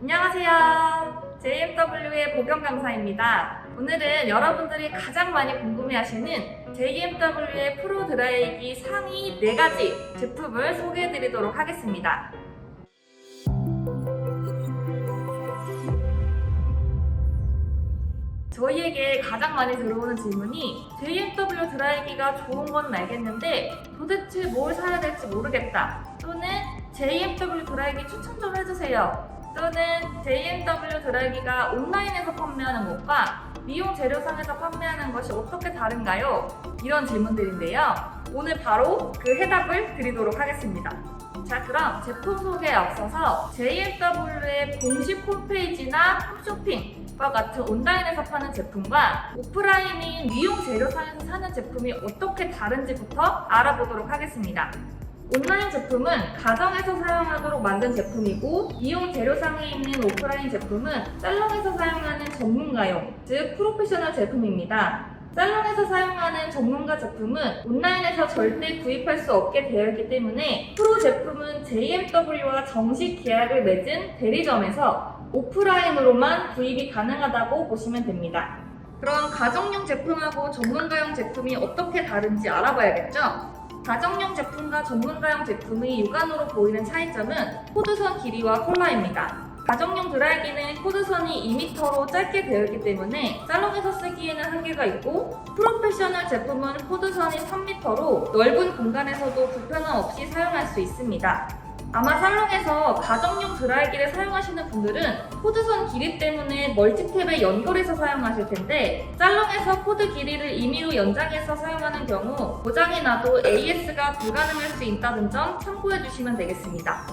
안녕하세요. JMW의 보경 강사입니다. 오늘은 여러분들이 가장 많이 궁금해하시는 JMW의 프로 드라이기 상위 4가지 제품을 소개해드리도록 하겠습니다. 저희에게 가장 많이 들어오는 질문이 JMW 드라이기가 좋은 건 알겠는데 도대체 뭘 사야 될지 모르겠다. 또는 JMW 드라이기 추천 좀 해주세요. 또는 JMW 드라이기가 온라인에서 판매하는 것과 미용 재료상에서 판매하는 것이 어떻게 다른가요? 이런 질문들인데요. 오늘 바로 그 해답을 드리도록 하겠습니다. 자, 그럼 제품 소개에 앞서서 JMW의 공식 홈페이지나 홈쇼핑 과 같은 온라인에서 파는 제품과 오프라인인 미용 재료상에서 사는 제품이 어떻게 다른지부터 알아보도록 하겠습니다. 온라인 제품은 가정에서 사용하도록 만든 제품이고 이용 재료상에 있는 오프라인 제품은 살롱에서 사용하는 전문가용, 즉 프로페셔널 제품입니다. 살롱에서 사용하는 전문가 제품은 온라인에서 절대 구입할 수 없게 되어 있기 때문에 프로 제품은 JMW와 정식 계약을 맺은 대리점에서 오프라인으로만 구입이 가능하다고 보시면 됩니다. 그럼 가정용 제품하고 전문가용 제품이 어떻게 다른지 알아봐야겠죠? 가정용 제품과 전문가용 제품의 육안으로 보이는 차이점은 코드선 길이와 컬러입니다. 가정용 드라이기는 코드선이 2m로 짧게 되어 있기 때문에 살롱에서 쓰기에는 한계가 있고 프로페셔널 제품은 코드선이 3m로 넓은 공간에서도 불편함 없이 사용할 수 있습니다. 아마 살롱에서 가정용 드라이기를 사용하시는 분들은 코드선 길이 때문에 멀티탭에 연결해서 사용하실 텐데 살롱에서 코드 길이를 임의로 연장해서 사용하는 경우 고장이 나도 AS가 불가능할 수 있다는 점 참고해 주시면 되겠습니다.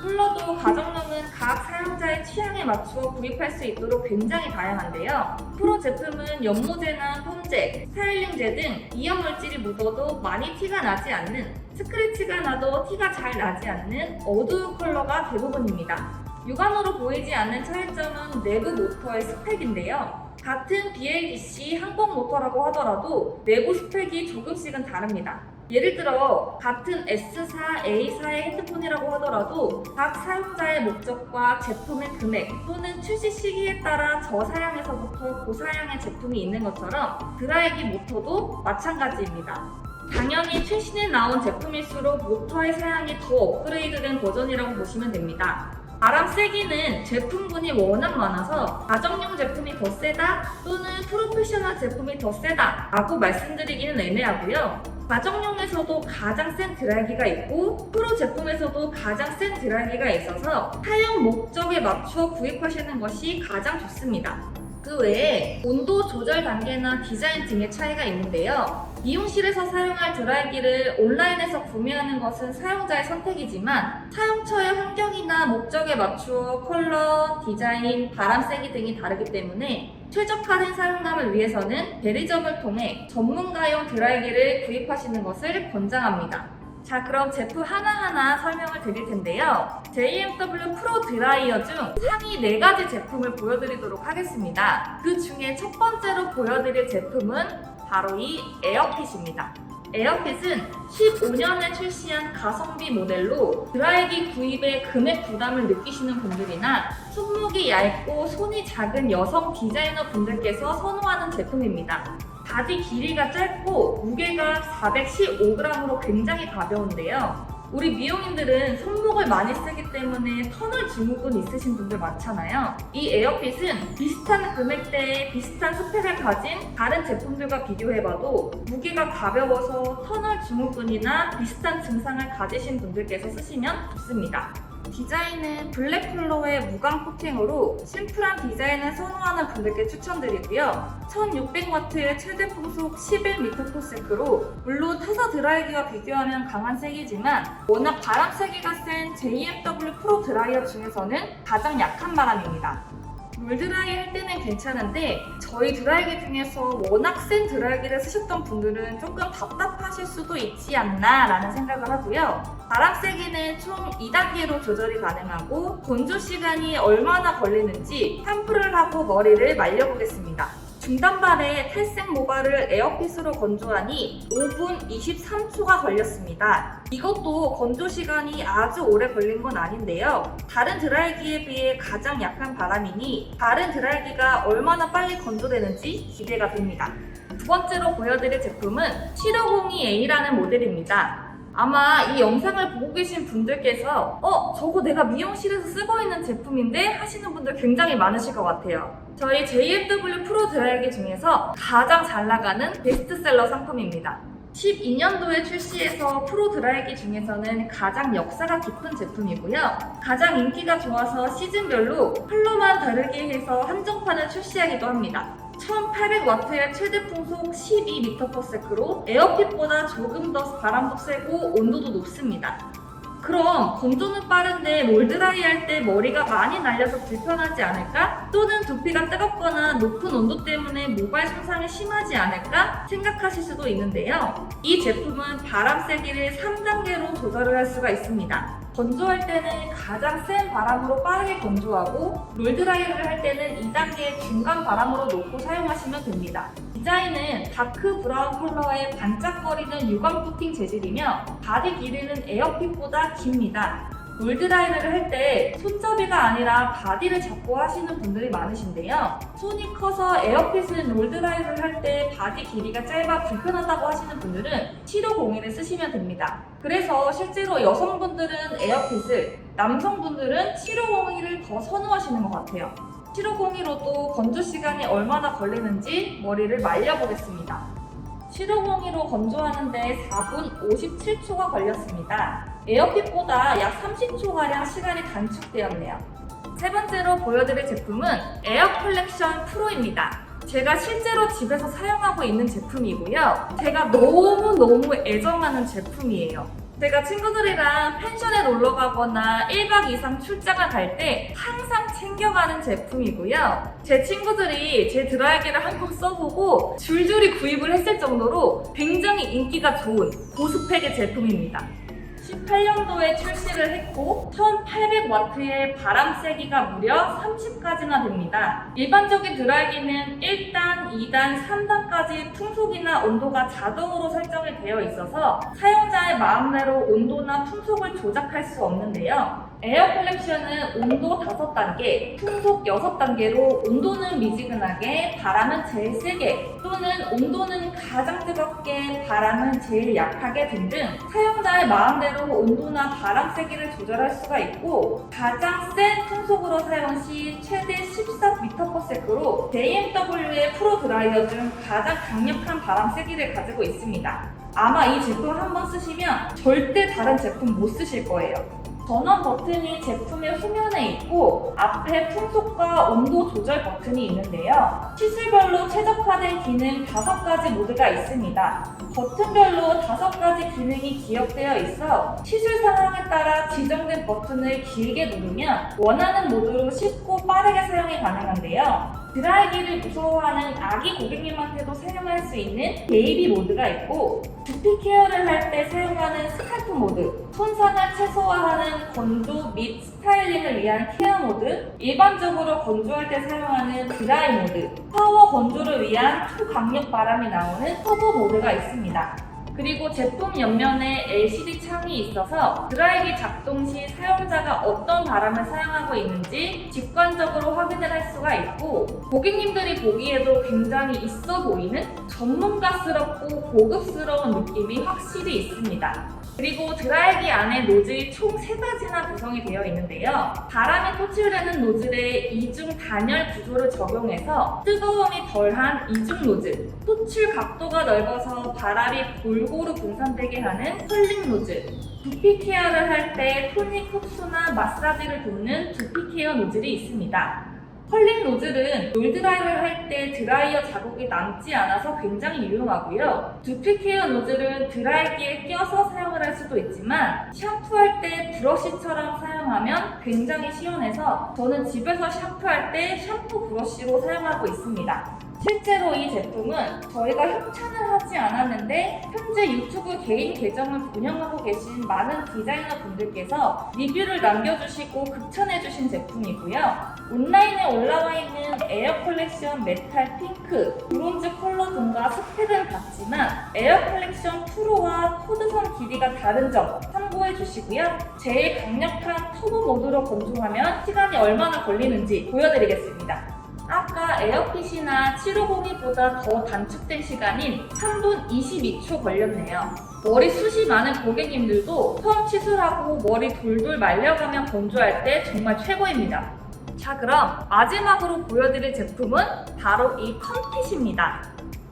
쿨러도 가정용은 각 사용자의 취향에 맞추어 구입할 수 있도록 굉장히 다양한데요. 프로 제품은 연모제나 폼제, 스타일링제 등 이염 물질이 묻어도 많이 티가 나지 않는 스크래치가 나도 티가 잘 나지 않는 어두운 컬러가 대부분입니다. 육안으로 보이지 않는 차이점은 내부 모터의 스펙인데요. 같은 BLDC 항공 모터라고 하더라도 내부 스펙이 조금씩은 다릅니다. 예를 들어 같은 S4, A4의 헤드폰이라고 하더라도 각 사용자의 목적과 제품의 금액 또는 출시 시기에 따라 저사양에서부터 고사양의 제품이 있는 것처럼 드라이기 모터도 마찬가지입니다. 당연히 최신에 나온 제품일수록 모터의 사양이 더 업그레이드된 버전이라고 보시면 됩니다. 바람 세기는 제품군이 워낙 많아서 가정용 제품이 더 세다 또는 프로페셔널 제품이 더 세다 라고 말씀드리기는 애매하고요. 가정용에서도 가장 센 드라이기가 있고 프로 제품에서도 가장 센 드라이기가 있어서 사용 목적에 맞추어 구입하시는 것이 가장 좋습니다. 그 외에 온도 조절 단계나 디자인 등의 차이가 있는데요. 미용실에서 사용할 드라이기를 온라인에서 구매하는 것은 사용자의 선택이지만 사용처의 환경이나 목적에 맞추어 컬러, 디자인, 바람 세기 등이 다르기 때문에 최적화된 사용감을 위해서는 대리점을 통해 전문가용 드라이기를 구입하시는 것을 권장합니다. 자, 그럼 제품 하나하나 설명을 드릴 텐데요. JMW 프로 드라이어 중 상위 4가지 제품을 보여드리도록 하겠습니다. 그 중에 첫 번째로 보여드릴 제품은 바로 이 에어핏입니다. 에어핏은 15년에 출시한 가성비 모델로 드라이기 구입에 금액 부담을 느끼시는 분들이나 손목이 얇고 손이 작은 여성 디자이너 분들께서 선호하는 제품입니다. 바디 길이가 짧고 무게가 415g으로 굉장히 가벼운데요. 우리 미용인들은 손목을 많이 쓰기 때문에 터널 증후군 있으신 분들 많잖아요. 이 에어핏은 비슷한 금액대에 비슷한 스펙을 가진 다른 제품들과 비교해봐도 무게가 가벼워서 터널 증후군이나 비슷한 증상을 가지신 분들께서 쓰시면 좋습니다. 디자인은 블랙 컬러의 무광 코팅으로 심플한 디자인을 선호하는 분들께 추천드리고요. 1600W의 최대 풍속 11m 포세크로 물론 타사 드라이기와 비교하면 강한 색이지만 워낙 바람 세기가 센 JMW 프로 드라이어 중에서는 가장 약한 바람입니다. 물 드라이 할 때는 괜찮은데 저희 드라이기 중에서 워낙 센 드라이기를 쓰셨던 분들은 조금 답답하실 수도 있지 않나 라는 생각을 하고요. 바람 세기는 총 2단계로 조절이 가능하고 건조 시간이 얼마나 걸리는지 샴푸를 하고 머리를 말려보겠습니다. 중단발의 탈색 모발을 에어핏으로 건조하니 5분 23초가 걸렸습니다. 이것도 건조 시간이 아주 오래 걸린 건 아닌데요. 다른 드라이기에 비해 가장 약한 바람이니 다른 드라이기가 얼마나 빨리 건조되는지 기대가 됩니다. 두 번째로 보여드릴 제품은 7502A라는 모델입니다. 아마 이 영상을 보고 계신 분들께서 어 저거 내가 미용실에서 쓰고 있는 제품인데 하시는 분들 굉장히 많으실 것 같아요. 저희 JFW 프로 드라이기 중에서 가장 잘 나가는 베스트셀러 상품입니다. 12년도에 출시해서 프로 드라이기 중에서는 가장 역사가 깊은 제품이고요. 가장 인기가 좋아서 시즌별로 컬러만 다르게 해서 한정판을 출시하기도 합니다. 1800W의 최대 풍속 12m/s로 에어핏보다 조금 더 바람도 세고 온도도 높습니다. 그럼 건조는 빠른데 롤드라이 할 때 머리가 많이 날려서 불편하지 않을까? 또는 두피가 뜨겁거나 높은 온도 때문에 모발 손상이 심하지 않을까? 생각하실 수도 있는데요. 이 제품은 바람 세기를 3단계로 조절을 할 수가 있습니다. 건조할 때는 가장 센 바람으로 빠르게 건조하고 롤드라이를 할 때는 2단계 중간 바람으로 놓고 사용하시면 됩니다. 디자인은 다크 브라운 컬러의 반짝거리는 유광 코팅 재질이며 바디 길이는 에어핏보다 깁니다. 롤드라이를 할 때 손잡이가 아니라 바디를 잡고 하시는 분들이 많으신데요. 손이 커서 에어핏은 롤드라이를 할 때 바디 길이가 짧아 불편하다고 하시는 분들은 7501을 쓰시면 됩니다. 그래서 실제로 여성분들은 에어핏을, 남성분들은 7501을 더 선호하시는 것 같아요. 7502로도 건조 시간이 얼마나 걸리는지 머리를 말려보겠습니다. 7502로 건조하는데 4분 57초가 걸렸습니다. 에어핏보다 약 30초가량 시간이 단축되었네요. 세 번째로 보여드릴 제품은 에어 컬렉션 프로입니다. 제가 실제로 집에서 사용하고 있는 제품이고요. 제가 너무너무 애정하는 제품이에요. 제가 친구들이랑 펜션에 놀러 가거나 1박 이상 출장을 갈 때 항상 챙겨가는 제품이고요. 제 친구들이 제 드라이기를 한 번 써보고 줄줄이 구입을 했을 정도로 굉장히 인기가 좋은 고스펙의 제품입니다. 18년도에 출시를 했고 1800W의 바람 세기가 무려 30까지나 됩니다. 일반적인 드라이기는 1단, 2단, 3단까지 풍속이나 온도가 자동으로 설정이 되어 있어서 사용자의 마음대로 온도나 풍속을 조작할 수 없는데요. 에어 컬렉션은 온도 5단계, 풍속 6단계로 온도는 미지근하게, 바람은 제일 세게, 또는 온도는 가장 뜨겁게, 바람은 제일 약하게 등등 사용자의 마음대로 온도나 바람 세기를 조절할 수가 있고 가장 센 풍속으로 사용 시 최대 14m/s로 JMW의 프로 드라이어 중 가장 강력한 바람 세기를 가지고 있습니다. 아마 이 제품 한번 쓰시면 절대 다른 제품 못 쓰실 거예요. 전원 버튼이 제품의 후면에 있고 앞에 풍속과 온도 조절 버튼이 있는데요. 시술별로 최적화된 기능 5가지 모드가 있습니다. 버튼별로 5가지 기능이 기억되어 있어 시술 상황에 따라 지정된 버튼을 길게 누르면 원하는 모드로 쉽고 빠르게 사용이 가능한데요. 드라이기를 무서워하는 아기 고객님한테도 사용할 수 있는 베이비 모드가 있고 두피 케어를 할 때 사용하는 스칼프 모드, 손상을 최소화하는 건조 및 스타일링을 위한 케어 모드, 일반적으로 건조할 때 사용하는 드라이 모드, 파워 건조를 위한 초강력 바람이 나오는 터보 모드가 있습니다. 그리고 제품 옆면에 LCD 창이 있어서 드라이기 작동 시 사용자가 어떤 바람을 사용하고 있는지 직관적으로 확인을 할 수가 있고 고객님들이 보기에도 굉장히 있어 보이는 전문가스럽고 고급스러운 느낌이 확실히 있습니다. 그리고 드라이기 안에 노즐이 총 3가지나 구성이 되어 있는데요. 바람이 토출되는 노즐에 이중 단열 구조를 적용해서 뜨거움이 덜한 이중 노즐, 토출 각도가 넓어서 바람이 골고루 분산되게 하는 컬링 노즐, 두피 케어를 할 때 토닉 흡수나 마사지를 돕는 두피 케어 노즐이 있습니다. 컬링 노즐은 롤드라이를 할 때 드라이어 자국이 남지 않아서 굉장히 유용하고요. 두피 케어 노즐은 드라이기에 껴서 사용을 할 수도 있지만 샴푸할 때 브러쉬처럼 사용하면 굉장히 시원해서 저는 집에서 샴푸할 때 샴푸 브러쉬로 사용하고 있습니다. 실제로 이 제품은 저희가 협찬을 하지 않았는데 현재 유튜브 개인 계정을 운영하고 계신 많은 디자이너 분들께서 리뷰를 남겨주시고 극찬해주신 제품이고요. 온라인에 올라와 있는 에어 컬렉션 메탈 핑크, 브론즈 컬러 등과 스펙은 같지만 에어 컬렉션 프로와 코드선 길이가 다른 점 참고해 주시고요. 제일 강력한 터보 모드로 건조하면 시간이 얼마나 걸리는지 보여드리겠습니다. 에어핏이나 750보다 더 단축된 시간인 3분 22초 걸렸네요. 머리 숱이 많은 고객님들도 처음 시술하고 머리 돌돌 말려가며 건조할 때 정말 최고입니다. 자 그럼 마지막으로 보여드릴 제품은 바로 이 컴핏입니다.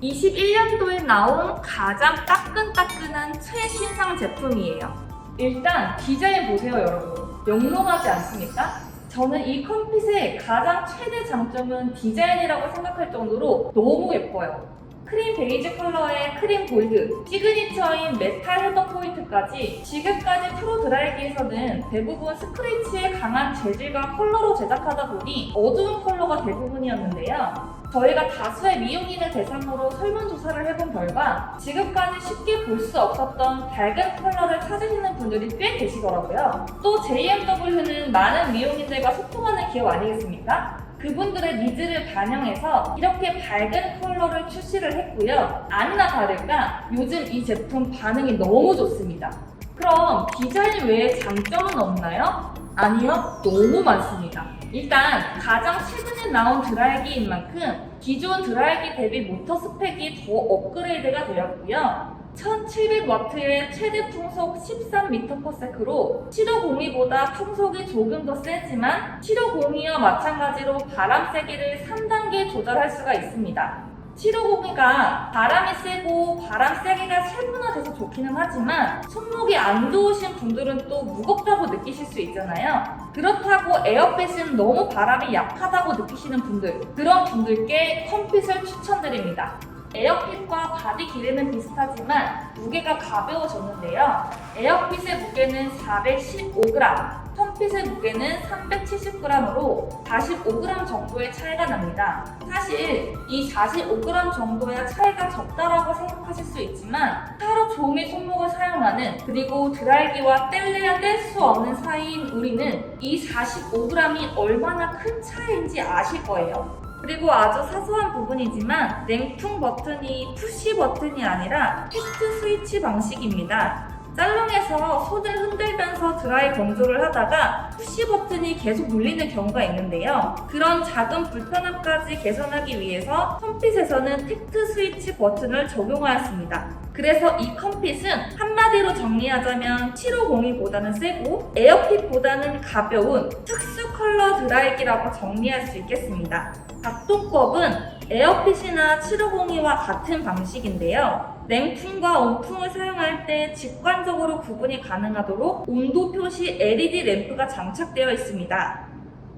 21년도에 나온 가장 따끈따끈한 최신상 제품이에요. 일단 디자인 보세요 여러분. 영롱하지 않습니까? 저는 이 컴핏의 가장 최대 장점은 디자인이라고 생각할 정도로 너무 예뻐요. 크림 베이지 컬러의 크림 골드, 시그니처인 메탈 헤더 포인트까지 지금까지 프로 드라이기에서는 대부분 스크래치의 강한 재질과 컬러로 제작하다 보니 어두운 컬러가 대부분이었는데요. 저희가 다수의 미용인을 대상으로 설문조사를 해본 결과 지금까지 쉽게 볼 수 없었던 밝은 컬러를 찾으시는 분들이 꽤 계시더라고요. 또 JMW는 많은 미용인들과 소통하는 기업 아니겠습니까? 그분들의 니즈를 반영해서 이렇게 밝은 컬러를 출시를 했고요. 아니나 다를까 요즘 이 제품 반응이 너무 좋습니다. 그럼 디자인 외에 장점은 없나요? 아니요, 너무 많습니다. 일단 가장 최근에 나온 드라이기인 만큼 기존 드라이기 대비 모터 스펙이 더 업그레이드가 되었고요. 1700W의 최대 풍속 13m/s로 7502보다 풍속이 조금 더 세지만 7502와 마찬가지로 바람 세기를 3단계 조절할 수가 있습니다. 7502가 바람이 세고 바람 세기가 세분화돼서 좋기는 하지만 손목이 안 좋으신 분들은 또 무겁다고 느끼실 수 있잖아요. 그렇다고 에어뱃은 너무 바람이 약하다고 느끼시는 분들 그런 분들께 컴핏을 추천드립니다. 에어핏과 바디 길이는 비슷하지만 무게가 가벼워졌는데요. 에어핏의 무게는 415g, 컴핏의 무게는 370g으로 45g 정도의 차이가 납니다. 사실 이 45g 정도의 차이가 적다라고 생각하실 수 있지만 하루 종일 손목을 사용하는 그리고 드라이기와 뗄래야 뗄 수 없는 사이인 우리는 이 45g이 얼마나 큰 차이인지 아실 거예요. 그리고 아주 사소한 부분이지만 냉풍 버튼이 푸시 버튼이 아니라 팩트 스위치 방식입니다. 살롱에서 손을 흔들면서 드라이 건조를 하다가 푸시 버튼이 계속 눌리는 경우가 있는데요. 그런 작은 불편함까지 개선하기 위해서 컴핏에서는 팩트 스위치 버튼을 적용하였습니다. 그래서 이 컴핏은 한마디로 정리하자면 7502보다는 세고 에어핏보다는 가벼운 특수 컬러 드라이기라고 정리할 수 있겠습니다. 작동법은 에어핏이나 7502와 같은 방식인데요. 냉풍과 온풍을 사용할 때 직관적으로 구분이 가능하도록 온도 표시 LED 램프가 장착되어 있습니다.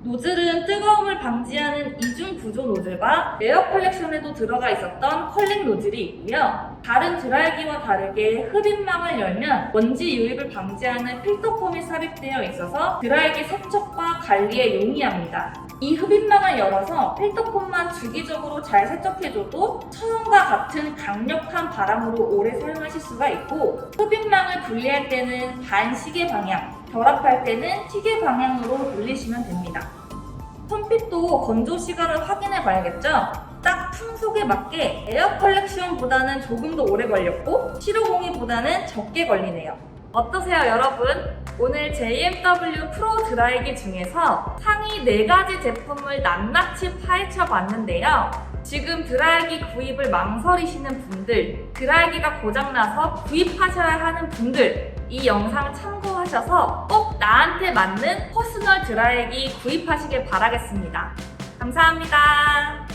노즐은 뜨거움을 방지하는 이중 구조 노즐과 에어 컬렉션에도 들어가 있었던 컬링 노즐이 있고요. 다른 드라이기와 다르게 흡입망을 열면 먼지 유입을 방지하는 필터폼이 삽입되어 있어서 드라이기 세척과 관리에 용이합니다. 이 흡입망을 열어서 필터폼만 주기적으로 잘 세척해줘도 처음과 같은 강력한 바람으로 오래 사용하실 수가 있고 흡입망을 분리할 때는 반시계 방향, 결합할 때는 시계 방향으로 돌리시면 됩니다. 펌핏도 건조 시간을 확인해 봐야겠죠? 딱 풍속에 맞게 에어 컬렉션보다는 조금 더 오래 걸렸고 7502보다는 적게 걸리네요. 어떠세요 여러분? 오늘 JMW 프로 드라이기 중에서 상위 4가지 제품을 낱낱이 파헤쳐 봤는데요. 지금 드라이기 구입을 망설이시는 분들, 드라이기가 고장나서 구입하셔야 하는 분들, 이 영상 참고하셔서 꼭 나한테 맞는 퍼스널 드라이기 구입하시길 바라겠습니다. 감사합니다.